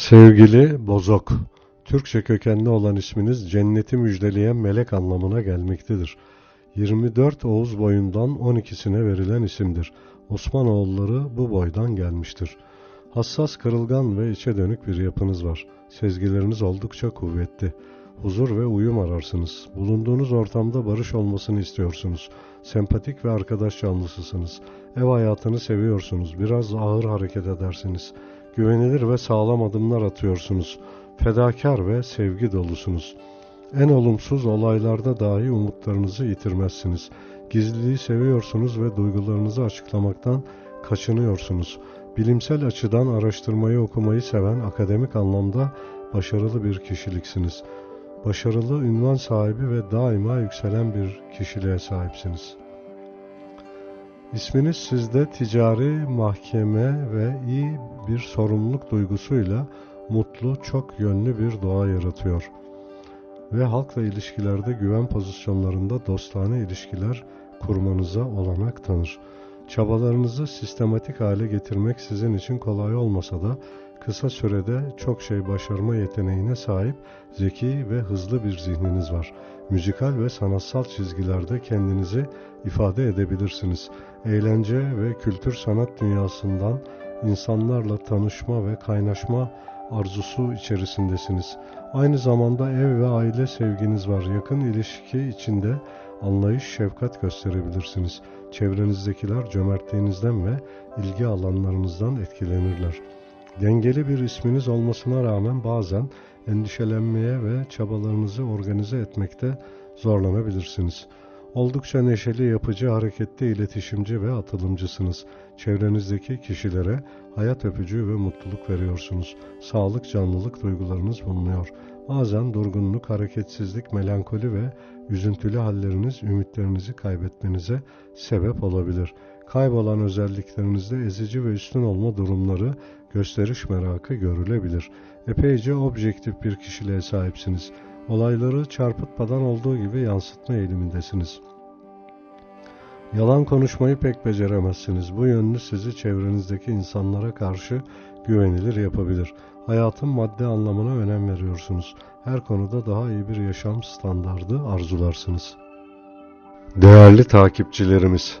Sevgili Bozok, Türkçe kökenli olan isminiz cenneti müjdeleyen melek anlamına gelmektedir. 24 Oğuz boyundan 12'sine verilen isimdir. Osmanoğulları bu boydan gelmiştir. Hassas, kırılgan ve içe dönük bir yapınız var. Sezgileriniz oldukça kuvvetli. Huzur ve uyum ararsınız. Bulunduğunuz ortamda barış olmasını istiyorsunuz. Sempatik ve arkadaş canlısısınız. Ev hayatını seviyorsunuz. Biraz ağır hareket edersiniz. Güvenilir ve sağlam adımlar atıyorsunuz. Fedakar ve sevgi dolusunuz. En olumsuz olaylarda dahi umutlarınızı yitirmezsiniz. Gizliliği seviyorsunuz ve duygularınızı açıklamaktan kaçınıyorsunuz. Bilimsel açıdan araştırmayı okumayı seven akademik anlamda başarılı bir kişiliksiniz. Başarılı, ünvan sahibi ve daima yükselen bir kişiliğe sahipsiniz. İsminiz sizde ticari, mahkeme ve iyi bir sorumluluk duygusuyla mutlu, çok yönlü bir doğa yaratıyor. Ve halkla ilişkilerde güven pozisyonlarında dostane ilişkiler kurmanıza olanak tanır. Çabalarınızı sistematik hale getirmek sizin için kolay olmasa da kısa sürede çok şey başarma yeteneğine sahip zeki ve hızlı bir zihniniz var. Müzikal ve sanatsal çizgilerde kendinizi ifade edebilirsiniz. Eğlence ve kültür sanat dünyasından insanlarla tanışma ve kaynaşma arzusu içerisindesiniz. Aynı zamanda ev ve aile sevginiz var. Yakın ilişki içinde anlayış, şefkat gösterebilirsiniz. Çevrenizdekiler cömertliğinizden ve ilgi alanlarınızdan etkilenirler. Dengeli bir isminiz olmasına rağmen bazen endişelenmeye ve çabalarınızı organize etmekte zorlanabilirsiniz. Oldukça neşeli, yapıcı, hareketli, iletişimci ve atılımcısınız. Çevrenizdeki kişilere hayat öpücüğü ve mutluluk veriyorsunuz. Sağlık, canlılık duygularınız bulunuyor. Bazen durgunluk, hareketsizlik, melankoli ve üzüntülü halleriniz ümitlerinizi kaybetmenize sebep olabilir. Kaybolan özelliklerinizde ezici ve üstün olma durumları, gösteriş merakı görülebilir. Epeyce objektif bir kişiliğe sahipsiniz. Olayları çarpıtmadan olduğu gibi yansıtma eğilimindesiniz. Yalan konuşmayı pek beceremezsiniz. Bu yönlü sizi çevrenizdeki insanlara karşı güvenilir yapabilir. Hayatın madde anlamına önem veriyorsunuz. Her konuda daha iyi bir yaşam standardı arzularsınız. Değerli takipçilerimiz,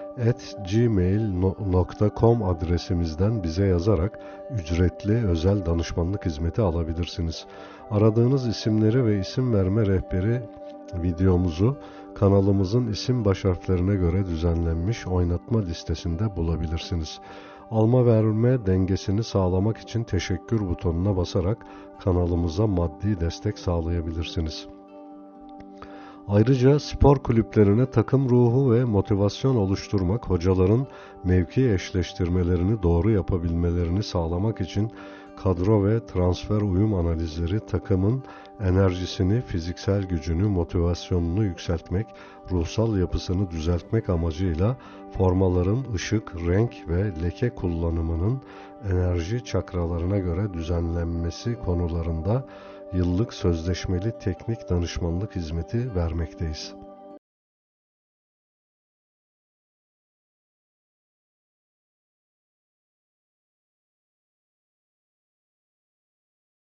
at gmail.com adresimizden bize yazarak ücretli özel danışmanlık hizmeti alabilirsiniz. Aradığınız isimleri ve isim verme rehberi videomuzu kanalımızın isim baş harflerine göre düzenlenmiş oynatma listesinde bulabilirsiniz. Alma verme dengesini sağlamak için teşekkür butonuna basarak kanalımıza maddi destek sağlayabilirsiniz. Ayrıca spor kulüplerine takım ruhu ve motivasyon oluşturmak, hocaların mevki eşleştirmelerini doğru yapabilmelerini sağlamak için kadro ve transfer uyum analizleri takımın enerjisini, fiziksel gücünü, motivasyonunu yükseltmek, ruhsal yapısını düzeltmek amacıyla formaların ışık, renk ve leke kullanımının enerji çakralarına göre düzenlenmesi konularında yıllık sözleşmeli teknik danışmanlık hizmeti vermekteyiz.